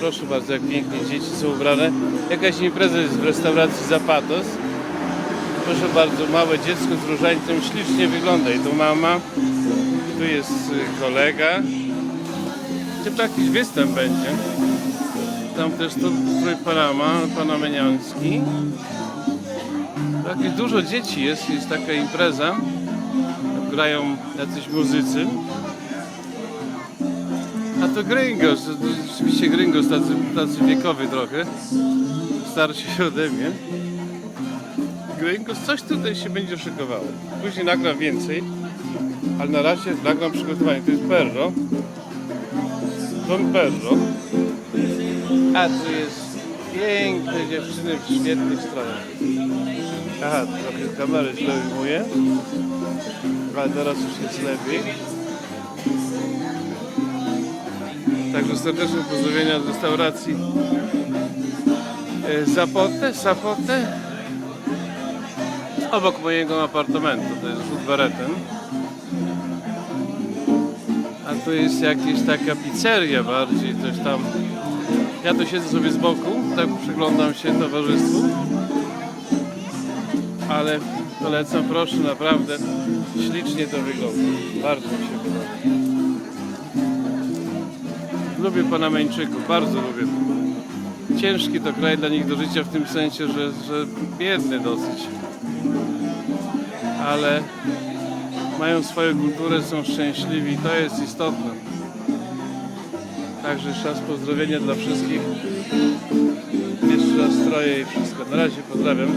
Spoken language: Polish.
Proszę bardzo, jak pięknie dzieci są ubrane. Jakaś impreza jest w restauracji Zapatos. Proszę bardzo, małe dziecko z różańcem ślicznie wygląda. I tu mama, tu jest y, kolega. Chyba jakiś występ będzie. Tam też to Panama, panameniański. Jakieś dużo dzieci jest, jest taka impreza. Grają jacyś muzycy. To Gringos, to rzeczywiście Gringos, tacy, tacy wiekowy trochę. Starszy ode mnie. Gringos, coś tutaj się będzie szykowało. Później nagram więcej, ale na razie nagram przygotowanie. To jest Perro. Don Perro. A tu jest piękne dziewczyny w świetnych strojach. Aha, trochę kamerę źle ujmuję. Ale teraz już jest lepiej. Także serdeczne pozdrowienia z restauracji e, Zapote, Zapote. Obok mojego apartamentu, to jest rzut beretem. A tu jest jakaś taka pizzeria bardziej, coś tam. Ja tu siedzę sobie z boku, tak przyglądam się towarzystwu. Ale polecam, proszę, naprawdę ślicznie to wygląda. Bardzo mi się podoba. Lubię Panameńczyków, bardzo lubię. Ciężki to kraj dla nich do życia w tym sensie, że, że biedny dosyć. Ale mają swoją kulturę, są szczęśliwi, to jest istotne. Także raz pozdrowienia dla wszystkich. Jeszcze raz stroje i wszystko. Na razie pozdrawiam.